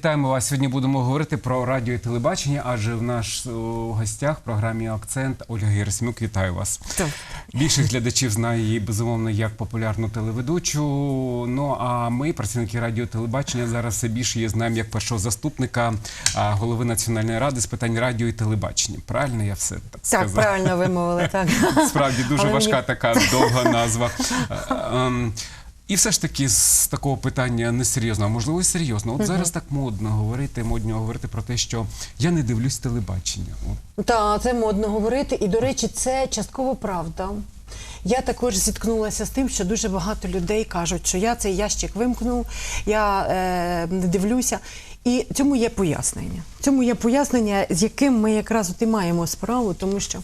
Вітаємо вас. Сьогодні будемо говорити про радіо і телебачення, адже в нас у гостях в програмі Акцент Ольга Герасимюк. Вітаю вас. Більшість глядачів знає її безумовно як популярну телеведучу. Ну а ми, працівники радіо і телебачення, зараз все більше її знаємо як першого заступника голови Національної ради з питань радіо і телебачення. Правильно я все так Так, сказав? правильно вимовили, так. Справді дуже Але важка мені- така довга назва. І все ж таки з такого питання несерйозно, а можливо і серйозно. От зараз так модно говорити, модно говорити про те, що я не дивлюсь телебачення. От. Та це модно говорити, і до речі, це частково правда. Я також зіткнулася з тим, що дуже багато людей кажуть, що я цей ящик вимкнув, я е, не дивлюся. І цьому є пояснення. Цьому є пояснення, з яким ми якраз от і маємо справу, тому що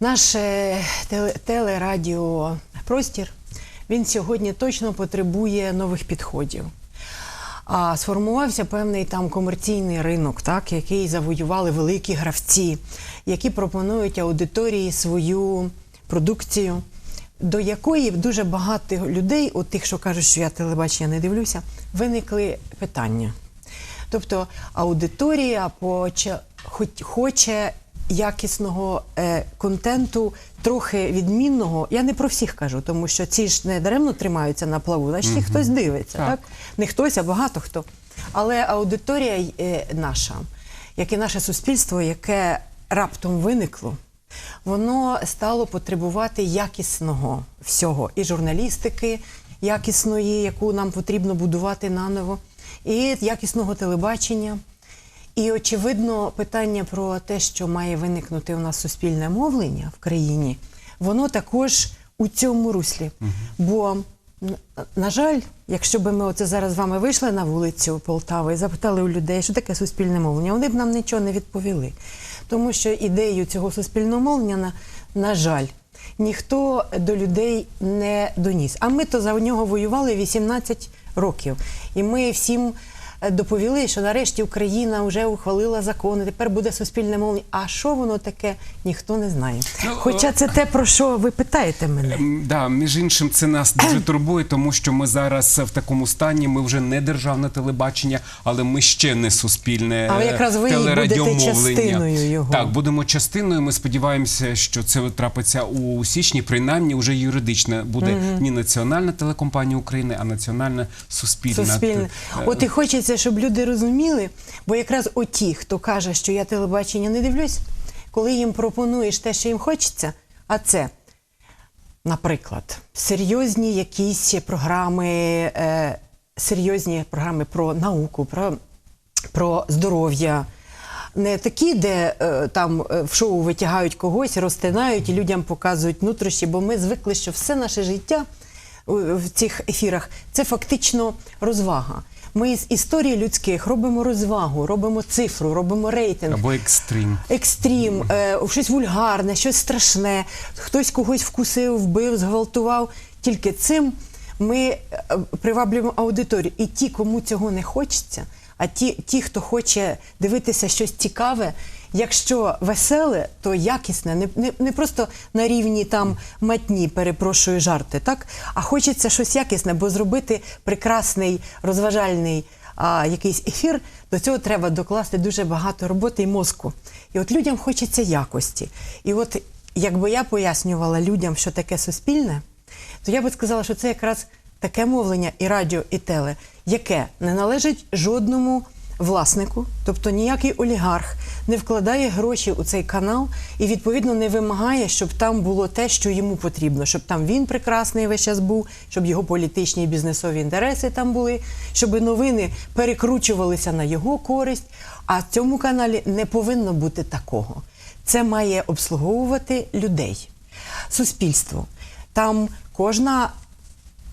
наш е, теле, телерадіопростір, він сьогодні точно потребує нових підходів. А сформувався певний там комерційний ринок, так, який завоювали великі гравці, які пропонують аудиторії свою продукцію, до якої дуже багато людей, от тих, що кажуть, що я телебачення не дивлюся, виникли питання. Тобто аудиторія хоч, хоче якісного е, контенту, трохи відмінного. Я не про всіх кажу, тому що ці ж не даремно тримаються на плаву, значить їх хтось дивиться, Так. так. Не хтось, а багато хто. Але аудиторія е, наша, як і наше суспільство, яке раптом виникло, воно стало потребувати якісного всього і журналістики якісної, яку нам потрібно будувати наново, і якісного телебачення. І очевидно, питання про те, що має виникнути у нас суспільне мовлення в країні, воно також у цьому руслі. Бо, на жаль, якщо б ми оце зараз з вами вийшли на вулицю Полтави і запитали у людей, що таке суспільне мовлення, вони б нам нічого не відповіли. Тому що ідею цього суспільного мовлення, на, на жаль, ніхто до людей не доніс. А ми то за нього воювали 18 років. І ми всім доповіли, що нарешті Україна вже ухвалила закони, тепер буде суспільне мовлення. А що воно таке, ніхто не знає. Ну, Хоча це те, про що ви питаєте мене. Да, між іншим, це нас дуже турбує, тому що ми зараз в такому стані. Ми вже не державне телебачення, але ми ще не суспільне Але якраз ви будете частиною його. Так, будемо частиною. Ми сподіваємося, що це трапиться у січні. Принаймні, вже юридично буде не національна телекомпанія України, а національна суспільна. Суспільне. Е, От і хочеться, щоб люди розуміли, бо якраз оті, хто каже, що я телебачення не дивлюсь, коли їм пропонуєш те, що їм хочеться, а це, наприклад, серйозні якісь програми, е, серйозні програми про науку, про, про здоров'я. Не такі, де е, там е, в шоу витягають когось, розтинають і людям показують нутрощі, бо ми звикли, що все наше життя в цих ефірах це фактично розвага. Ми з історії людських робимо розвагу, робимо цифру, робимо рейтинг. Або екстрім. Екстрім, е, щось вульгарне, щось страшне, хтось когось вкусив, вбив, зґвалтував. Тільки цим ми е, приваблюємо аудиторію. І ті, кому цього не хочеться, а ті, ті, хто хоче дивитися щось цікаве, якщо веселе, то якісне, не, не, не просто на рівні там матні, перепрошую, жарти, так? А хочеться щось якісне, бо зробити прекрасний розважальний а, якийсь ефір, до цього треба докласти дуже багато роботи і мозку. І от людям хочеться якості. І от якби я пояснювала людям, що таке суспільне, то я би сказала, що це якраз таке мовлення і радіо, і теле, яке не належить жодному власнику, тобто ніякий олігарх не вкладає гроші у цей канал і відповідно не вимагає, щоб там було те, що йому потрібно, щоб там він прекрасний весь час був, щоб його політичні і бізнесові інтереси там були, щоб новини перекручувалися на його користь. А в цьому каналі не повинно бути такого. Це має обслуговувати людей, суспільство. Там кожна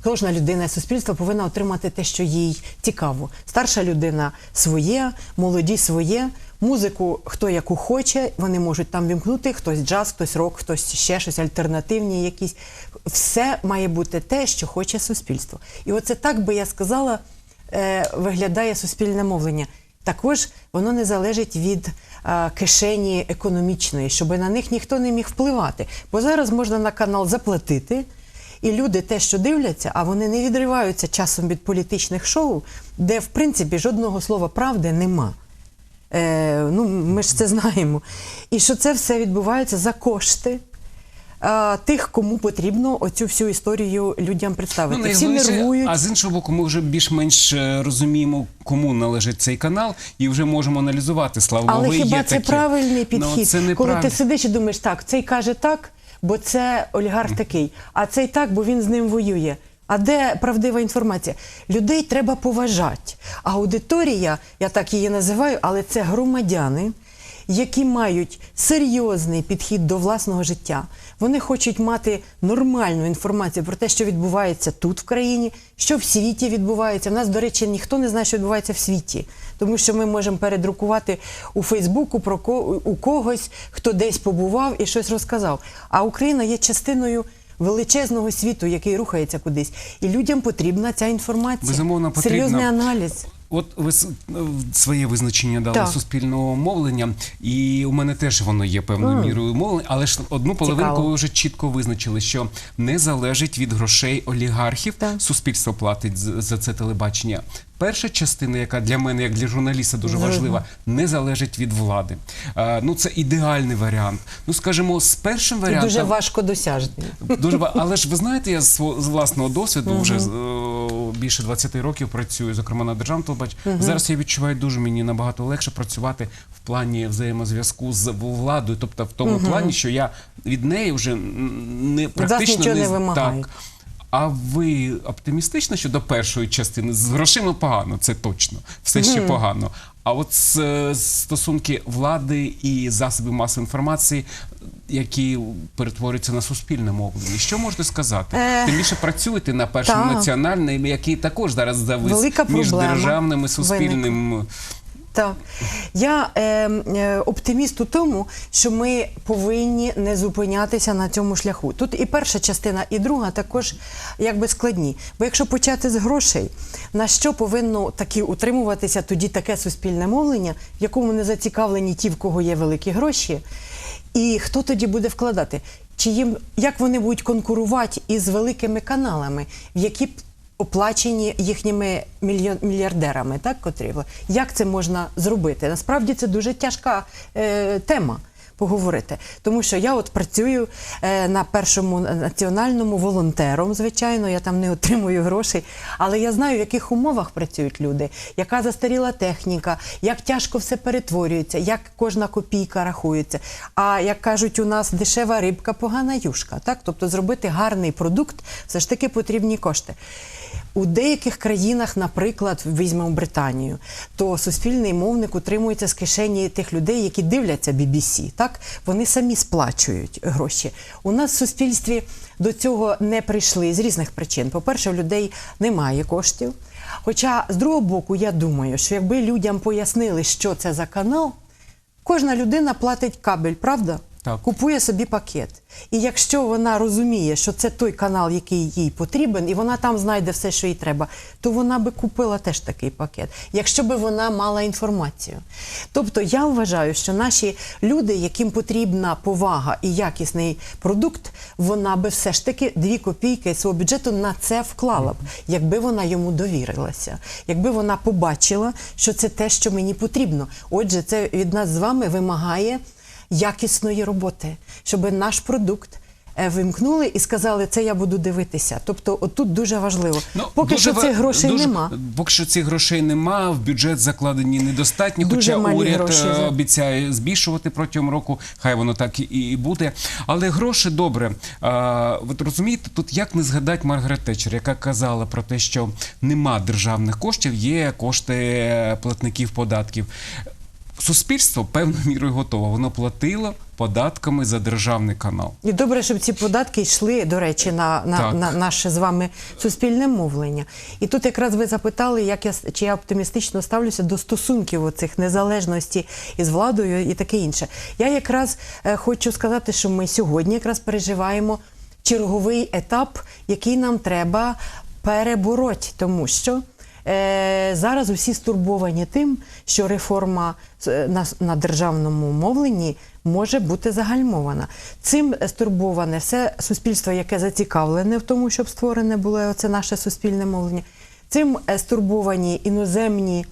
Кожна людина суспільства повинна отримати те, що їй цікаво. Старша людина своє, молоді своє, музику хто яку хоче, вони можуть там вімкнути, хтось джаз, хтось рок, хтось ще щось, альтернативні якісь. Все має бути те, що хоче суспільство. І оце так би я сказала, е, виглядає суспільне мовлення. Також воно не залежить від е, кишені економічної, щоб на них ніхто не міг впливати. Бо зараз можна на канал заплатити. І люди те, що дивляться, а вони не відриваються часом від політичних шоу, де в принципі жодного слова правди нема. Е, ну, ми ж це знаємо. І що це все відбувається за кошти. Тих, кому потрібно оцю всю історію людям представити. Всі Ну, найголовніше, нервують. А з іншого боку, ми вже більш-менш е, розуміємо, кому належить цей канал, і вже можемо аналізувати. Слава Але Богу, хіба є це такі. правильний Ну, підхід? це Коли ти сидиш і думаєш, так, цей каже так, бо це олігарх такий, а цей так, бо він з ним воює. А де правдива інформація? Людей треба поважати. Аудиторія, я так її називаю, але це громадяни, які мають серйозний підхід до власного життя. Вони хочуть мати нормальну інформацію про те, що відбувається тут в країні, що в світі відбувається. В нас, до речі, ніхто не знає, що відбувається в світі, тому що ми можемо передрукувати у Фейсбуку про ко- у когось, хто десь побував і щось розказав. А Україна є частиною. Величезного світу, який рухається кудись, і людям потрібна ця інформація. Безумовно, потрібна. серйозний аналіз. От ви своє визначення дали Так. суспільного мовлення, і у мене теж воно є певною Мгм. мірою мовлення, але ж одну половинку Цікаво. ви вже чітко визначили, що не залежить від грошей олігархів. Так. Суспільство платить за це телебачення. Перша частина, яка для мене, як для журналіста, дуже важлива, не залежить від влади. Е, ну це ідеальний варіант. Ну скажімо, з першим варіантом дуже важко досяжний. Дуже але ж ви знаєте, я з з власного досвіду вже е, більше 20 років працюю, зокрема на державному телебаченні. Зараз я відчуваю дуже мені набагато легше працювати в плані взаємозв'язку з владою, тобто в тому плані, що я від неї вже не практично не, не вимагаю. Так. А ви оптимістично щодо першої частини? З грошима погано, це точно. Все ще погано. А от е, стосунки влади і засобів масової інформації, які перетворюються на суспільне мовлення, що можете сказати? Е, Тим більше працюєте на першому так. національному, який також зараз завис Велика між проблема державним і суспільним. Так, я е, е, оптиміст у тому, що ми повинні не зупинятися на цьому шляху. Тут і перша частина, і друга також якби складні. Бо якщо почати з грошей, на що повинно таки утримуватися тоді таке суспільне мовлення, в якому не зацікавлені ті, в кого є великі гроші, і хто тоді буде вкладати? Чи їм як вони будуть конкурувати із великими каналами, в які оплачені їхніми мільйон, мільярдерами, так, котрі як це можна зробити? Насправді це дуже тяжка е, тема. Поговорити, тому що я от працюю е, на першому національному волонтером, звичайно, я там не отримую грошей, але я знаю, в яких умовах працюють люди, яка застаріла техніка, як тяжко все перетворюється, як кожна копійка рахується. А як кажуть, у нас дешева рибка, погана юшка. Так, тобто зробити гарний продукт, все ж таки потрібні кошти. У деяких країнах, наприклад, візьмемо Британію, то суспільний мовник утримується з кишені тих людей, які дивляться BBC. Так вони самі сплачують гроші. У нас в суспільстві до цього не прийшли з різних причин. По-перше, у людей немає коштів. Хоча, з другого боку, я думаю, що якби людям пояснили, що це за канал, кожна людина платить кабель, правда? Так. Купує собі пакет. І якщо вона розуміє, що це той канал, який їй потрібен, і вона там знайде все, що їй треба, то вона би купила теж такий пакет, якщо би вона мала інформацію. Тобто я вважаю, що наші люди, яким потрібна повага і якісний продукт, вона би все ж таки дві копійки свого бюджету на це вклала б, якби вона йому довірилася, якби вона побачила, що це те, що мені потрібно. Отже, це від нас з вами вимагає якісної роботи, щоб наш продукт е, вимкнули і сказали, це я буду дивитися. Тобто, отут дуже важливо. Поки дуже що цих грошей дуже- нема. Поки що цих грошей нема, в бюджет закладені недостатні, Дуже хоча уряд гроші е, обіцяє збільшувати протягом року, хай воно так і, буде. Але гроші добре. А, от розумієте, тут як не згадати Маргарет Тетчер, яка казала про те, що нема державних коштів, є кошти платників податків. Суспільство певною мірою готове. Воно платило податками за державний канал. І добре, щоб ці податки йшли, до речі, на, на, на наше з вами суспільне мовлення. І тут якраз ви запитали, як я чи я оптимістично ставлюся до стосунків оцих незалежності із владою і таке інше. Я якраз е, хочу сказати, що ми сьогодні якраз переживаємо черговий етап, який нам треба перебороти, тому що. Е, зараз усі стурбовані тим, що реформа е, на, державному мовленні може бути загальмована. Цим стурбоване все суспільство, яке зацікавлене в тому, щоб створене було оце наше суспільне мовлення. Цим е, стурбовані іноземні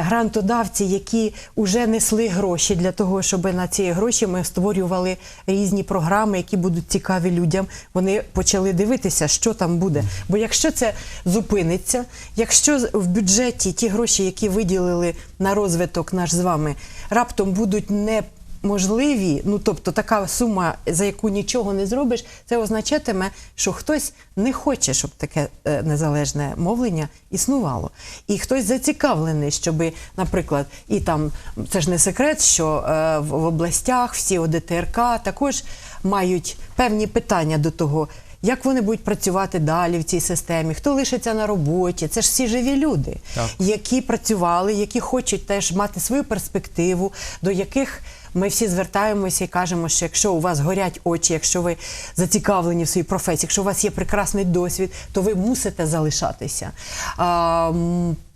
грантодавці, які вже несли гроші для того, щоб на ці гроші ми створювали різні програми, які будуть цікаві людям. Вони почали дивитися, що там буде. Бо якщо це зупиниться, якщо в бюджеті ті гроші, які виділили на розвиток наш з вами, раптом будуть не можливі, ну тобто така сума, за яку нічого не зробиш, це означатиме, що хтось не хоче, щоб таке е, незалежне мовлення існувало. І хтось зацікавлений, щоб, наприклад, і там це ж не секрет, що е, в, в областях всі ОДТРК також мають певні питання до того. Як вони будуть працювати далі в цій системі? Хто лишиться на роботі? Це ж всі живі люди, Так. які працювали, які хочуть теж мати свою перспективу, до яких ми всі звертаємося і кажемо, що якщо у вас горять очі, якщо ви зацікавлені в своїй професії, якщо у вас є прекрасний досвід, то ви мусите залишатися.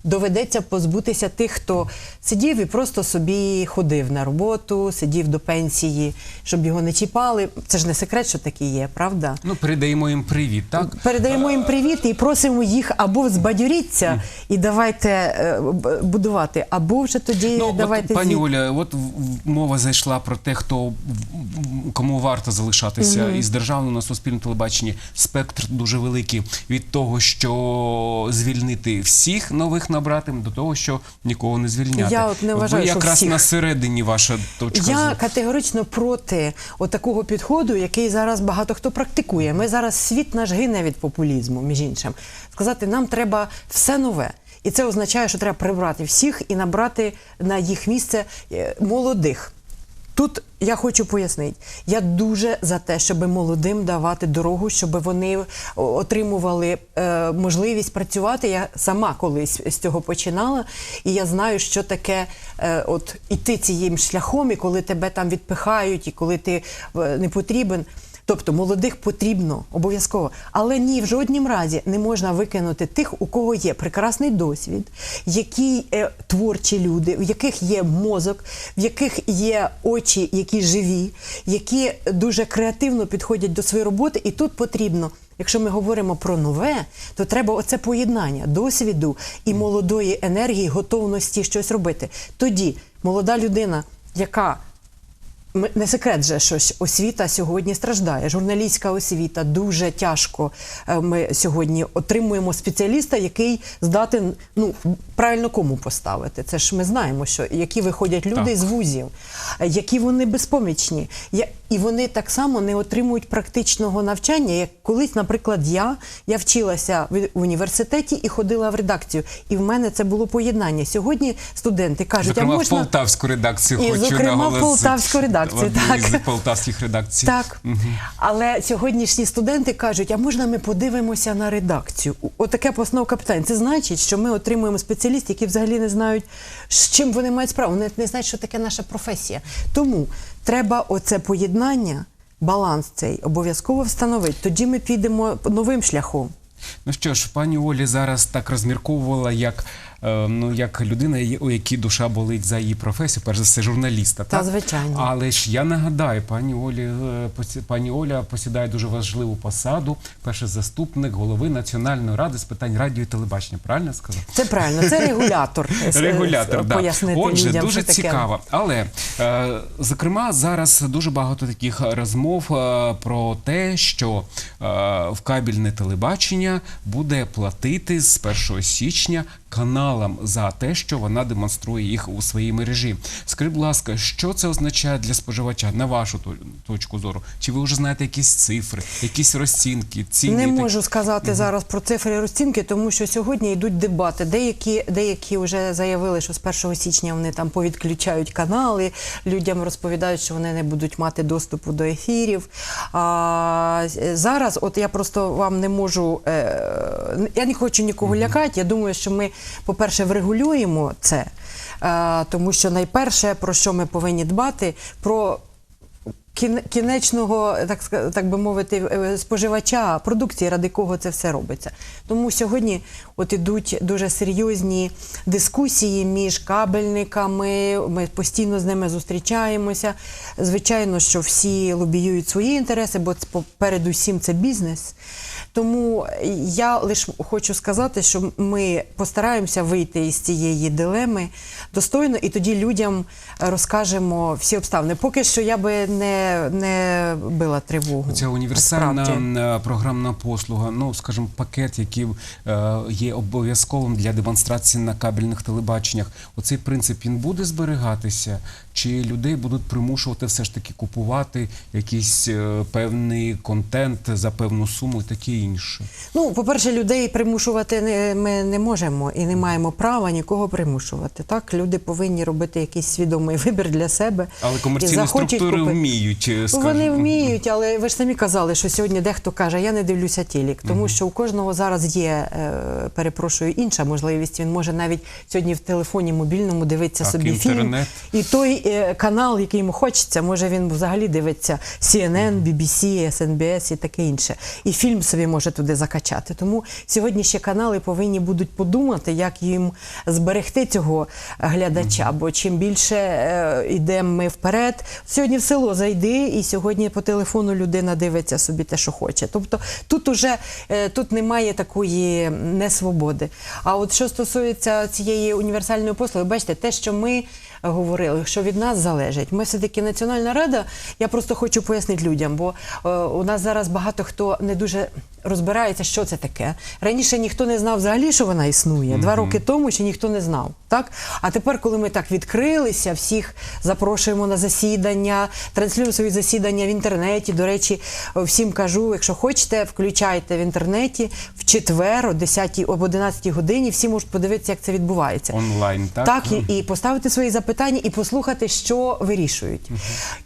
Доведеться позбутися тих, хто сидів і просто собі ходив на роботу, сидів до пенсії, щоб його не чіпали. Це ж не секрет, що такі є, правда? Ну, передаємо їм привіт, так? Передаємо їм привіт і просимо їх або збадьоріться і давайте е, будувати, або вже тоді Ну, давайте от, пані Оля, от мова зайшла про те, хто кому варто залишатися із державного на суспільному телебаченні. Спектр дуже великий від того, що звільнити всіх нових набрати, до того, що нікого не звільняти. Я от не вважаю, Ви що якраз всіх. на середині ваша точка Я категорично проти отакого підходу, який зараз багато хто практикує. Ми зараз світ наш гине від популізму, між іншим. Сказати, нам треба все нове. І це означає, що треба прибрати всіх і набрати на їх місце е, молодих. Тут я хочу пояснити, я дуже за те, щоб молодим давати дорогу, щоб вони отримували е, можливість працювати. Я сама колись з цього починала, і я знаю, що таке е, от іти цим шляхом, і коли тебе там відпихають, і коли ти е, не потрібен. Тобто молодих потрібно обов'язково, але ні в жоднім разі не можна викинути тих, у кого є прекрасний досвід, які е, творчі люди, в яких є мозок, в яких є очі, які живі, які дуже креативно підходять до своєї роботи, і тут потрібно. Якщо ми говоримо про нове, то треба оце поєднання досвіду і молодої енергії, готовності щось робити. Тоді молода людина, яка не секрет же, що освіта сьогодні страждає. Журналістська освіта дуже тяжко. е, Ми сьогодні отримуємо спеціаліста, який здатен ну правильно кому поставити. Це ж ми знаємо, що які виходять люди Так. з вузів, е, які вони безпомічні. І вони так само не отримують практичного навчання. Як колись, наприклад, я, я вчилася в університеті і ходила в редакцію. І в мене це було поєднання. Сьогодні студенти кажуть, Зокрема, а в полтавську редакцію І, хочу зокрема, в наголосити. полтавську редакцію, так. з полтавських редакцій. Так. Але сьогоднішні студенти кажуть, а можна ми подивимося на редакцію? Отаке постановка питань. Це значить, що ми отримуємо спеціалістів, які взагалі не знають, з чим вони мають справу. Вони не знають, що таке наша професія. Тому треба оце поєднання, баланс цей обов'язково встановити. Тоді ми підемо новим шляхом. Ну що ж, пані Олі зараз так розмірковувала, як, ну, як людина, у якій душа болить за її професію, перш за все, журналіста. Та, так? звичайно. Але ж я нагадаю, пані Олі, е, пані Оля посідає дуже важливу посаду, перший заступник голови Національної ради з питань радіо і телебачення. Правильно я сказав? Це правильно, це регулятор. Е, Регулятор, с- да. пояснити Отже, людям, дуже що таке. цікаво. Але е, зокрема, зараз дуже багато таких розмов е, про те, що е, в кабельне телебачення буде платити з 1 січня каналам за те, що вона демонструє їх у своїй мережі. Скажіть, будь ласка, що це означає для споживача на вашу точку зору? Чи ви вже знаєте якісь цифри, якісь розцінки, ціни? Не можу сказати зараз про цифри і розцінки, тому що сьогодні йдуть дебати. Деякі, деякі вже заявили, що з 1 січня вони там повідключають канали, людям розповідають, що вони не будуть мати доступу до ефірів. А зараз, от я просто вам не можу, е, я не хочу нікого лякати. Я думаю, що ми, по-перше, врегулюємо це, е, тому що найперше, про що ми повинні дбати, про кінечного, так, так би мовити, е, споживача продукції, ради кого це все робиться. Тому сьогодні от ідуть дуже серйозні дискусії між кабельниками. Ми постійно з ними зустрічаємося. Звичайно, що всі лобіюють свої інтереси, бо передусім це бізнес. Тому я лише хочу сказати, що ми постараємося вийти із цієї дилеми достойно, і тоді людям розкажемо всі обставини. Поки що я би не, не била тривогу. Ця універсальна насправді. е, програмна послуга, ну скажімо, пакет, який е, є обов'язковим для демонстрації на кабельних телебаченнях. Оцей принцип він буде зберігатися, чи людей будуть примушувати все ж таки купувати якийсь е, певний контент за певну суму і таке інше. Ну, по-перше, людей примушувати не, ми не можемо і не маємо права нікого примушувати. Так, люди повинні робити якийсь свідомий вибір для себе. Але комерційні структури купити. вміють, е, Ну, скажімо. Вони вміють, але ви ж самі казали, що сьогодні дехто каже, я не дивлюся телек, тому що у кожного зараз є, е, перепрошую, інша можливість. Він може навіть сьогодні в телефоні мобільному дивитися Так, собі фільм. І той е, канал, який йому хочеться, може він взагалі дивиться CNN, BBC, SNBS і таке інше. І фільм собі може туди закачати. Тому сьогодні ще канали повинні будуть подумати, як їм зберегти цього глядача. Бо чим більше е, йдемо ми вперед, сьогодні в село зайди, і сьогодні по телефону людина дивиться собі те, що хоче. Тобто тут уже е, тут немає такої несвободи. А от що стосується цієї універсальної послуги, бачите, те, що ми говорили, що від нас залежить. Ми все-таки Національна рада. Я просто хочу пояснити людям, бо е, у нас зараз багато хто не дуже розбирається, що це таке. Раніше ніхто не знав взагалі, що вона існує. Два роки тому ще ніхто не знав. Так? А тепер, коли ми так відкрилися, всіх запрошуємо на засідання, транслюємо свої засідання в інтернеті. До речі, всім кажу, якщо хочете, включайте в інтернеті в четвер о 10 об 11 годині. Всі можуть подивитися, як це відбувається. Онлайн, так? Так, і, і поставити свої запитання, і послухати, що вирішують.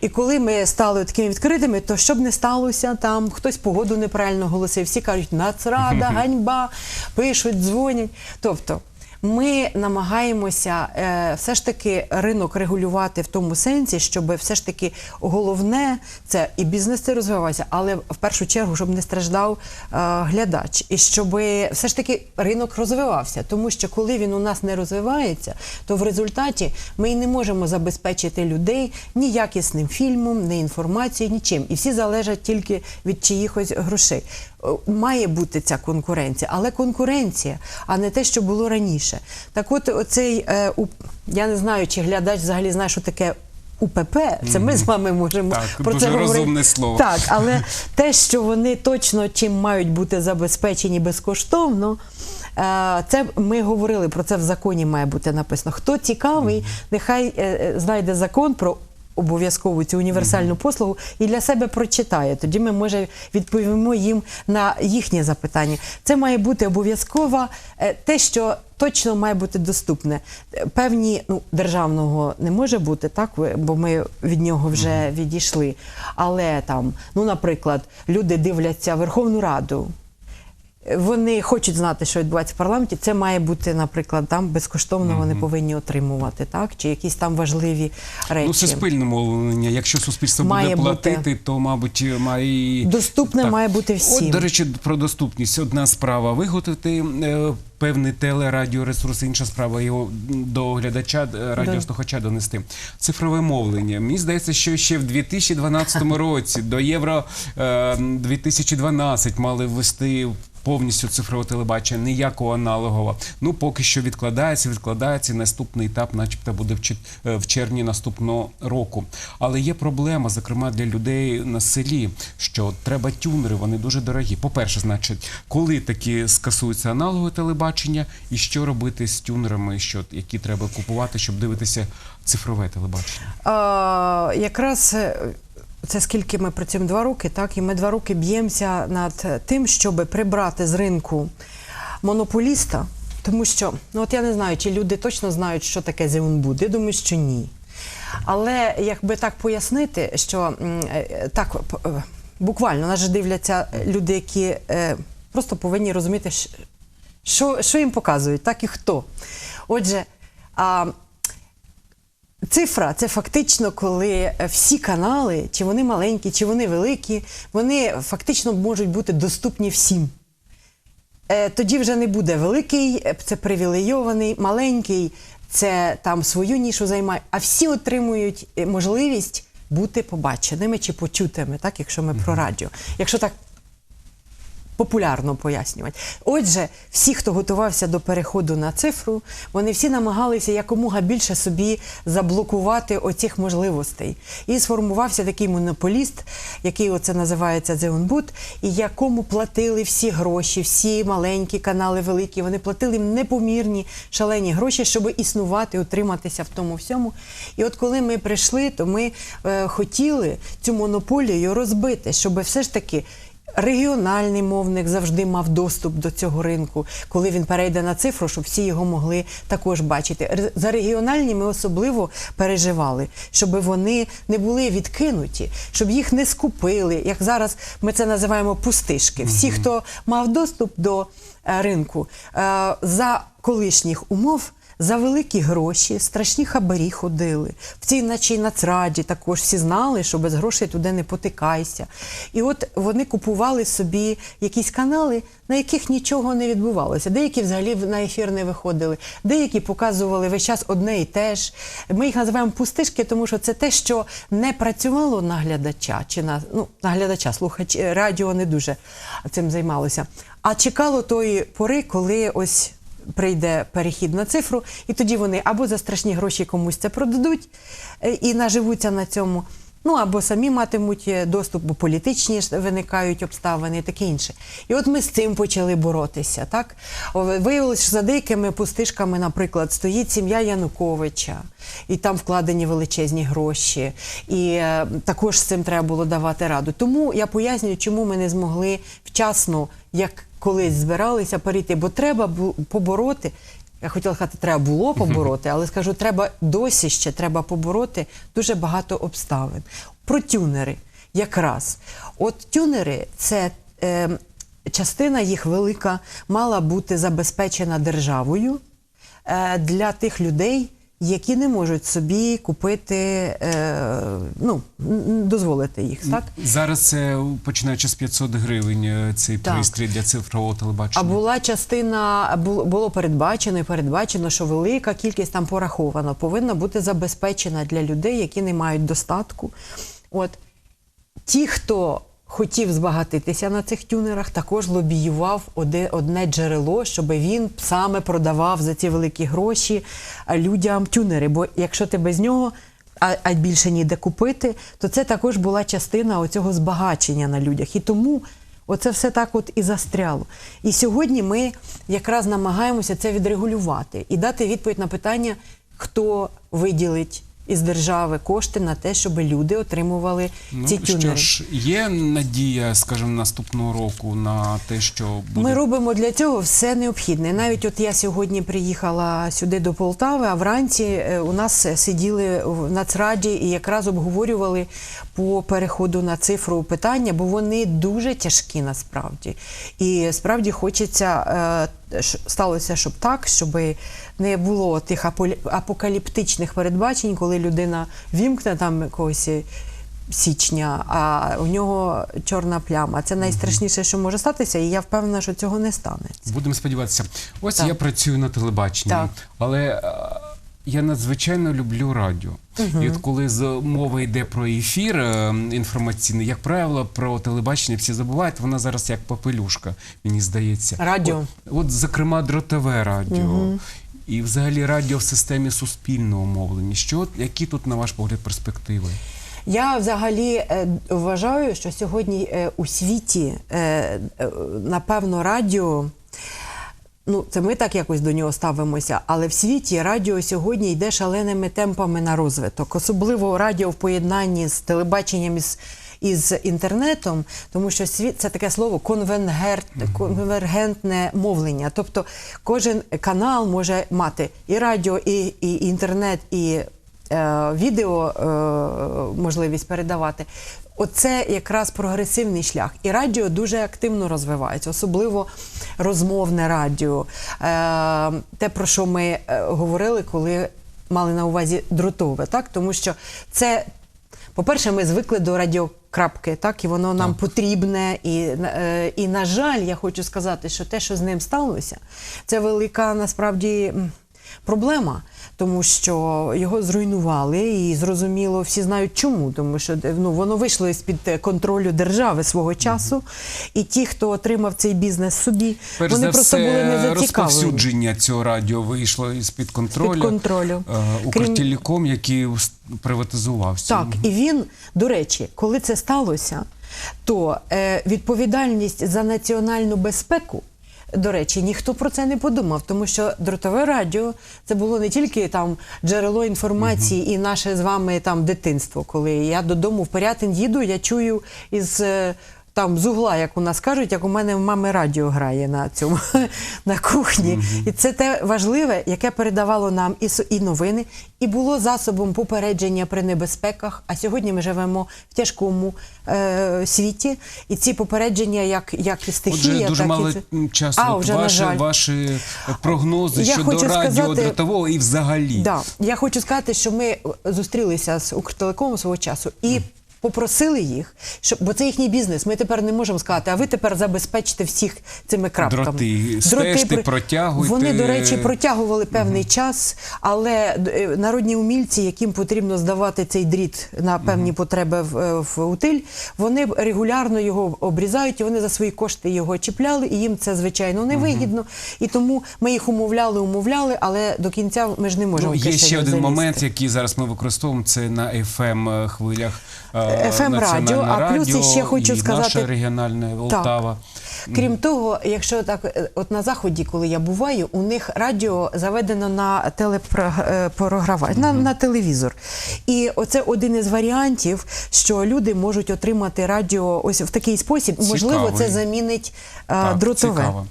І коли ми стали такими відкритими, то що б не сталося, там хтось погоду неправильно голосив, всі кажуть, нацрада, ганьба, пишуть, дзвонять. Тобто. Ми намагаємося е, все ж таки ринок регулювати в тому сенсі, щоб все ж таки головне це і бізнес це розвивався, але в першу чергу, щоб не страждав е, глядач, і щоб все ж таки ринок розвивався. Тому що коли він у нас не розвивається, то в результаті ми і не можемо забезпечити людей ні якісним фільмом, ні інформацією, нічим. І всі залежать тільки від чиїхось грошей. Е, Має бути ця конкуренція, але конкуренція, а не те, що було раніше. Так от, оцей е, у- я не знаю, чи глядач взагалі знає, що таке. УПП, це ми з вами можемо Так, про дуже це говорити. розумне слово. Так, але те, що вони точно чим мають бути забезпечені безкоштовно, е, це ми говорили про це в законі має бути написано. Хто цікавий, нехай знайде закон про. Обов'язкову цю універсальну послугу і для себе прочитає. Тоді ми може відповімо їм на їхнє запитання. Це має бути обов'язково е, те, що точно має бути доступне. Е, Певні ну державного не може бути, так бо ми від нього вже відійшли. Але там, ну, наприклад, люди дивляться Верховну Раду. Вони хочуть знати, що відбувається в парламенті. Це має бути, наприклад, там безкоштовно вони повинні отримувати, так чи якісь там важливі речі. Ну, це спільне мовлення. Якщо суспільство Має буде бути. платити, то, мабуть, має. Доступне має бути всім. От, до речі, про доступність. Одна справа виготовити е, певний телерадіоресурс, інша справа його до глядача, е, радіослухача донести. Цифрове мовлення. Мені здається, що ще в 2012 році до Євро е, 2012 мали ввести повністю цифрове телебачення, ніякого аналогового. Ну, поки що відкладається, відкладається. Наступний етап, начебто, буде в, е, червні наступного року. Але є проблема, зокрема для людей на селі, що треба тюнери, вони дуже дорогі. По-перше, значить, коли такі скасуються аналогове телебачення, і що робити з тюнерами, що, які треба купувати, щоб дивитися цифрове телебачення? А, якраз е, це скільки ми працюємо два роки, так і ми два роки б'ємося над тим, щоб прибрати з ринку монополіста, тому що ну от я не знаю, чи люди точно знають, що таке Зеунбуд. Я думаю, що ні. Але якби так пояснити, що е, так е, буквально нас дивляться люди, які е, просто повинні розуміти, що, що їм показують, так і хто. Отже, а, Цифра це фактично, коли е, всі канали, чи вони маленькі, чи вони великі, вони фактично можуть бути доступні всім. Е, Тоді вже не буде великий, е, це привілейований, маленький, це там свою нішу займає, а всі отримують можливість бути побаченими чи почутими, так, якщо ми про радіо. Якщо так популярно пояснювати. Отже, всі, хто готувався до переходу на цифру, вони всі намагалися якомога більше собі заблокувати оцих можливостей. І сформувався такий монополіст, який оце називається Зеонбут, і якому платили всі гроші, всі маленькі канали, великі. Вони платили їм непомірні шалені гроші, щоб існувати, утриматися в тому всьому. І от коли ми прийшли, то ми е, хотіли цю монополію розбити, щоб все ж таки. Регіональний мовник завжди мав доступ до цього ринку, коли він перейде на цифру, щоб всі його могли також бачити. За регіональні ми особливо переживали, щоб вони не були відкинуті, щоб їх не скупили. Як зараз ми це називаємо пустишки. Всі, хто мав доступ до е, ринку е, за колишніх умов. За великі гроші, страшні хабарі ходили. В цій наче нацраді також всі знали, що без грошей туди не потикайся. І от вони купували собі якісь канали, на яких нічого не відбувалося. Деякі взагалі на ефір не виходили, деякі показували весь час одне і те ж. Ми їх називаємо пустишки, тому що це те, що не працювало на глядача чи на ну, на глядача, слухач радіо не дуже цим займалося. А чекало тої пори, коли ось прийде перехід на цифру, і тоді вони або за страшні гроші комусь це продадуть е, і наживуться на цьому. Ну або самі матимуть е, доступ, бо політичні виникають обставини і таке інше. І от ми з цим почали боротися. Так О, виявилося, що за деякими пустишками, наприклад, стоїть сім'я Януковича, і там вкладені величезні гроші. І е, також з цим треба було давати раду. Тому я пояснюю, чому ми не змогли вчасно, як колись збиралися перейти, бо треба побороти. Я хотіла сказати, треба було побороти, але скажу, треба досі ще треба побороти дуже багато обставин. Про тюнери якраз. От тюнери це е, частина їх велика мала бути забезпечена державою е, для тих людей, які не можуть собі купити, е, ну, дозволити їх, так? Зараз це починаючи з 500 гривень е, цей Так. пристрій для цифрового телебачення. А була частина, бу- було передбачено і передбачено, що велика кількість там порахована, повинна бути забезпечена для людей, які не мають достатку. От ті, хто хотів збагатитися на цих тюнерах, також лобіював одне джерело, щоб він саме продавав за ці великі гроші людям тюнери. Бо якщо ти без нього. А, більше ніде купити, то це також була частина оцього збагачення на людях. І тому оце все так от і застряло. І сьогодні ми якраз намагаємося це відрегулювати і дати відповідь на питання, хто виділить із держави кошти на те, щоб люди отримували Ну, ці що ж, є надія, скажімо, наступного року на те, що буде Ми робимо для цього все необхідне. Навіть от я сьогодні приїхала сюди до Полтави, а вранці е, у нас сиділи в Нацраді і якраз обговорювали по переходу на цифру питання, бо вони дуже тяжкі насправді. І справді хочеться е, сталося, щоб так, щоб не було тих апокаліптичних передбачень, коли людина вімкне там якогось. Січня, а у нього чорна пляма. Це найстрашніше, що може статися, і я впевнена, що цього не станеться. Будемо сподіватися. Ось Так. я працюю на телебаченні, Так. але е, я надзвичайно люблю радіо. І от коли з мова йде про ефір е, інформаційний, як правило, про телебачення всі забувають. Вона зараз як попелюшка, мені здається. Радіо. От, от зокрема, дротове радіо. І взагалі радіо в системі суспільного мовлення. Що, які тут, на ваш погляд, перспективи? Я взагалі е, вважаю, що сьогодні е, у світі, е, е, напевно, радіо. Ну, це ми так якось до нього ставимося, але в світі радіо сьогодні йде шаленими темпами на розвиток, особливо радіо в поєднанні з телебаченням із, із інтернетом, тому що світ це таке слово конвенгер, конвергентне мовлення. Тобто кожен канал може мати і радіо, і, і інтернет, і е, відео е, можливість передавати. Оце якраз прогресивний шлях. І радіо дуже активно розвивається, особливо розмовне радіо. Е, те, про що ми е, говорили, коли мали на увазі дротове, так? Тому що це, по-перше, ми звикли до радіокрапки, так, і воно нам потрібне. І, е, і, на жаль, я хочу сказати, що те, що з ним сталося, це велика насправді. Проблема, тому що його зруйнували, і зрозуміло, всі знають чому, тому що ну, воно вийшло з під контролю держави свого часу, і ті, хто отримав цей бізнес собі, Перш вони за просто все, були не зацікавлені. розповсюдження цього радіо вийшло із-під контролю. З-під контролю. Е, Укртелеком, який приватизувався. Так, і він, до речі, коли це сталося, то е, відповідальність за національну безпеку. До речі, ніхто про це не подумав, тому що дротове радіо це було не тільки там джерело інформації і наше з вами там дитинство. Коли я додому в Пирятин їду, я чую із е, там з угла, як у нас кажуть, як у мене в мами радіо грає на цьому на кухні. І це те важливе, яке передавало нам і, і новини, і було засобом попередження при небезпеках. А сьогодні ми живемо в тяжкому е, світі, і ці попередження, як, як і стихія, Отже, дуже так мало і часу. А, вже, ваші, ваші прогнози Я щодо хочу радіо сказати- дротового і взагалі. Да. Я хочу сказати, що ми зустрілися з Укртелекомом свого часу і. Попросили їх, щоб бо це їхній бізнес. Ми тепер не можемо сказати, а ви тепер забезпечте всіх цими крапками. Дроти. Стежте, про- протягуйте. Вони, до речі, протягували певний час, але е, народні умільці, яким потрібно здавати цей дріт на певні потреби в, е, в утиль, вони регулярно його обрізають, і вони за свої кошти його чіпляли, і їм це звичайно невигідно. І тому ми їх умовляли, умовляли, але до кінця ми ж не можемо. Ну, є ще один залізти. момент, який зараз ми використовуємо. Це на FM хвилях. Е, FM радіо, а плюс радіо іще хочу і сказати- наша регіональна Полтава. Крім того, якщо так, е, от на заході, коли я буваю, у них радіо заведено на телепрогравач, на, на телевізор. І оце один із варіантів, що люди можуть отримати радіо ось в такий спосіб. Можливо, це замінить е, Так, дротове. Цікаво.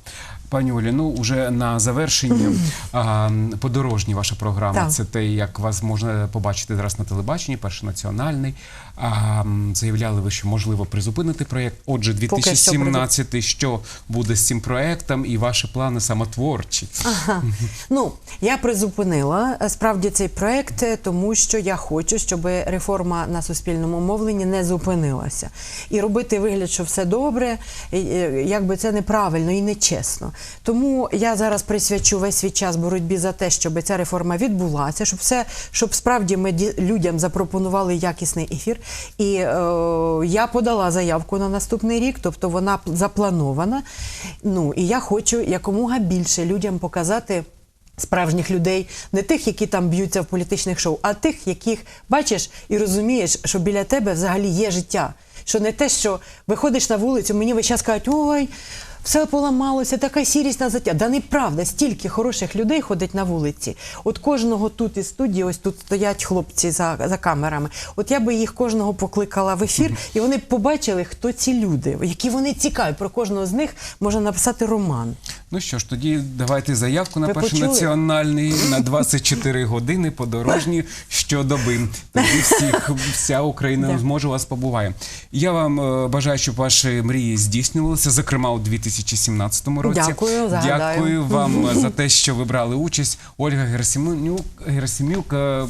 Пані Олі, ну вже на завершення а, подорожні ваша програма. Так. Це те, як вас можна побачити зараз на телебаченні, перший національний. А, заявляли ви, що можливо призупинити проєкт. Отже, Поки що 2017 що буде з цим проєктом і ваші плани самотворчі. Ага. Ну, я призупинила е, справді цей проект, е, тому що я хочу, щоб реформа на суспільному мовленні не зупинилася. І робити вигляд, що все добре, якби це неправильно і нечесно. Тому я зараз присвячу весь свій час боротьбі за те, щоб ця реформа відбулася, щоб все, щоб справді ми людям запропонували якісний ефір. І е, я подала заявку на наступний рік, тобто вона запланована. Ну і я хочу якомога більше людям показати. Справжніх людей, не тих, які там б'ються в політичних шоу, а тих, яких бачиш і розумієш, що біля тебе взагалі є життя. Що не те, що виходиш на вулицю, мені весь час кажуть, ой, все поламалося, така сірість на життя. Да неправда, стільки хороших людей ходить на вулиці. От кожного тут із студії, ось тут стоять хлопці за, за камерами. От я би їх кожного покликала в ефір, і вони б побачили, хто ці люди, які вони цікаві. Про кожного з них можна написати роман. Ну що ж, тоді давайте заявку на Ви перший почули? національний на 24 години подорожні щодоби. Тоді всіх вся Україна Дякую. зможе вас побуває. Я вам е, бажаю, щоб ваші мрії здійснювалися, зокрема у 2017 році. Дякую, загадаю. Дякую вам за те, що ви брали участь. Ольга Герасимюк, Герасимюк е,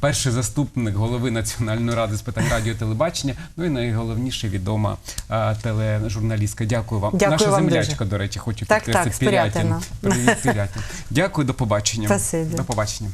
Перший заступник голови Національної ради з питань радіо і телебачення, ну і найголовніше відома а, тележурналістка. Дякую вам. Дякую Наша вам землячка, дуже. до речі, хочу Так, підкреслити так, з Пирятина. Привіт, Пірятін. Дякую, до побачення. Спасибі. До побачення.